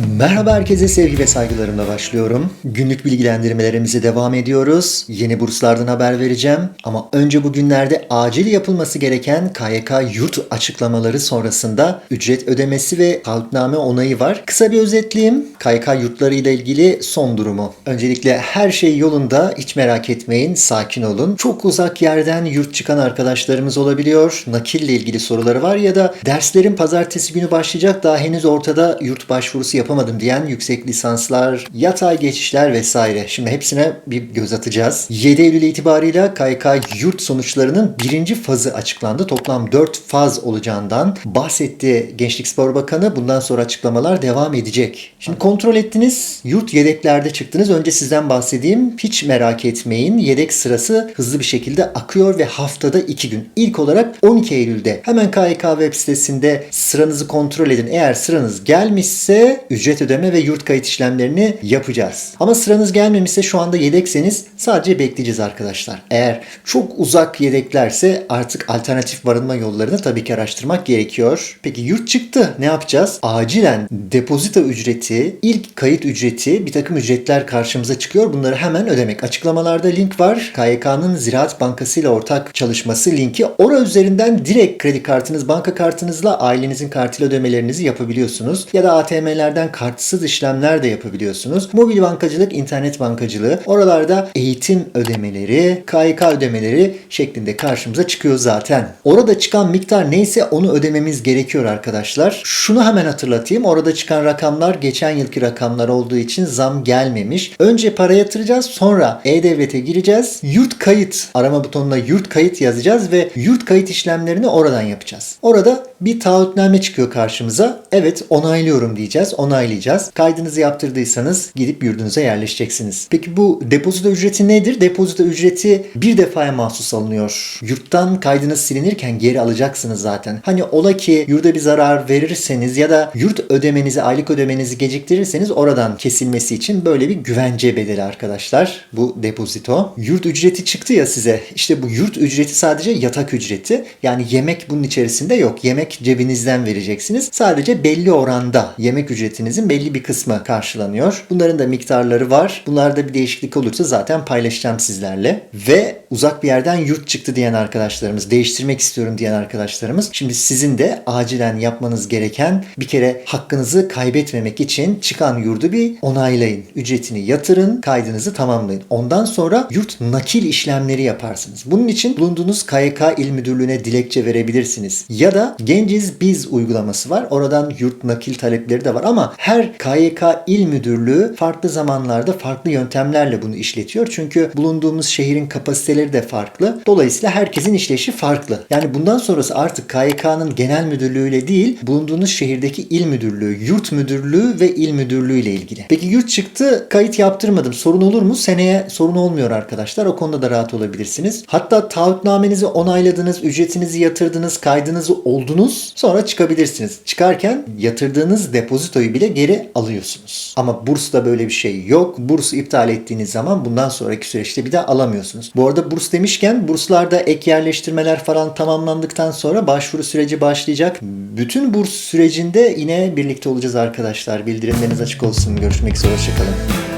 Merhaba herkese sevgi ve saygılarımla başlıyorum. Günlük bilgilendirmelerimize devam ediyoruz. Yeni burslardan haber vereceğim. Ama önce bugünlerde acil yapılması gereken KYK yurt açıklamaları sonrasında ücret ödemesi ve taahhütname onayı var. Kısa bir özetleyeyim. KYK yurtları ile ilgili son durumu. Öncelikle her şey yolunda. Hiç merak etmeyin. Sakin olun. Çok uzak yerden yurt çıkan arkadaşlarımız olabiliyor. Nakille ilgili soruları var ya da derslerin pazartesi günü başlayacak daha henüz ortada yurt başvurusu yapamadım diyen yüksek lisanslar, yatay geçişler vesaire. Şimdi hepsine bir göz atacağız. 7 Eylül itibarıyla KYK yurt sonuçlarının birinci fazı açıklandı. Toplam 4 faz olacağından bahsetti Gençlik Spor Bakanı. Bundan sonra açıklamalar devam edecek. Şimdi kontrol ettiniz. Yurt yedeklerde çıktınız. Önce sizden bahsedeyim. Hiç merak etmeyin. Yedek sırası hızlı bir şekilde akıyor ve haftada 2 gün. İlk olarak 12 Eylül'de hemen KYK web sitesinde sıranızı kontrol edin. Eğer sıranız gelmişse ücret ödeme ve yurt kayıt işlemlerini yapacağız. Ama sıranız gelmemişse şu anda yedekseniz sadece bekleyeceğiz arkadaşlar. Eğer çok uzak yedeklerse artık alternatif barınma yollarını tabii ki araştırmak gerekiyor. Peki yurt çıktı ne yapacağız? Acilen depozito ücreti, ilk kayıt ücreti, bir takım ücretler karşımıza çıkıyor. Bunları hemen ödemek. Açıklamalarda link var. KYK'nın Ziraat Bankası ile ortak çalışması linki. Ora üzerinden direkt kredi kartınız, banka kartınızla ailenizin kartıyla ödemelerinizi yapabiliyorsunuz. Ya da ATM'lerden kartsız işlemler de yapabiliyorsunuz. Mobil bankacılık, internet bankacılığı. Oralarda eğitim ödemeleri, KYK ödemeleri şeklinde karşımıza çıkıyor zaten. Orada çıkan miktar neyse onu ödememiz gerekiyor arkadaşlar. Şunu hemen hatırlatayım. Orada çıkan rakamlar geçen yılki rakamlar olduğu için zam gelmemiş. Önce para yatıracağız sonra E-Devlet'e gireceğiz. Yurt kayıt arama butonuna yurt kayıt yazacağız ve yurt kayıt işlemlerini oradan yapacağız. Orada bir taahhütname çıkıyor karşımıza. Evet onaylıyorum diyeceğiz. Onaylayacağız. Kaydınızı yaptırdıysanız gidip yurdunuza yerleşeceksiniz. Peki bu depozito ücreti nedir? Depozito ücreti bir defaya mahsus alınıyor. Yurttan kaydınız silinirken geri alacaksınız zaten. Hani ola ki yurda bir zarar verirseniz ya da yurt ödemenizi, aylık ödemenizi geciktirirseniz oradan kesilmesi için böyle bir güvence bedeli arkadaşlar. Bu depozito. Yurt ücreti çıktı ya size. İşte bu yurt ücreti sadece yatak ücreti. Yani yemek bunun içerisinde yok. Yemek cebinizden vereceksiniz. Sadece belli oranda yemek ücretinizin belli bir kısmı karşılanıyor. Bunların da miktarları var. Bunlarda bir değişiklik olursa zaten paylaşacağım sizlerle. Ve uzak bir yerden yurt çıktı diyen arkadaşlarımız, değiştirmek istiyorum diyen arkadaşlarımız. Şimdi sizin de acilen yapmanız gereken bir kere hakkınızı kaybetmemek için çıkan yurdu bir onaylayın. Ücretini yatırın, kaydınızı tamamlayın. Ondan sonra yurt nakil işlemleri yaparsınız. Bunun için bulunduğunuz KYK İl Müdürlüğü'ne dilekçe verebilirsiniz. Ya da Genciz Biz uygulaması var. Oradan yurt nakil talepleri de var ama her KYK İl Müdürlüğü farklı zamanlarda farklı yöntemlerle bunu işletiyor. Çünkü bulunduğumuz şehrin kapasiteleri de farklı. Dolayısıyla herkesin işleyişi farklı. Yani bundan sonrası artık KYK'nın genel müdürlüğüyle değil, bulunduğunuz şehirdeki il müdürlüğü, yurt müdürlüğü ve il müdürlüğü ile ilgili. Peki yurt çıktı, kayıt yaptırmadım. Sorun olur mu? Seneye sorun olmuyor arkadaşlar. O konuda da rahat olabilirsiniz. Hatta taahhütnamenizi onayladınız, ücretinizi yatırdınız, kaydınızı oldunuz. Sonra çıkabilirsiniz. Çıkarken yatırdığınız depozitoyu bile geri alıyorsunuz. Ama bursta böyle bir şey yok. Bursu iptal ettiğiniz zaman bundan sonraki süreçte bir daha alamıyorsunuz. Bu arada burs demişken burslarda ek yerleştirmeler falan tamamlandıktan sonra başvuru süreci başlayacak. Bütün burs sürecinde yine birlikte olacağız arkadaşlar. Bildirimleriniz açık olsun. Görüşmek üzere. Hoşçakalın.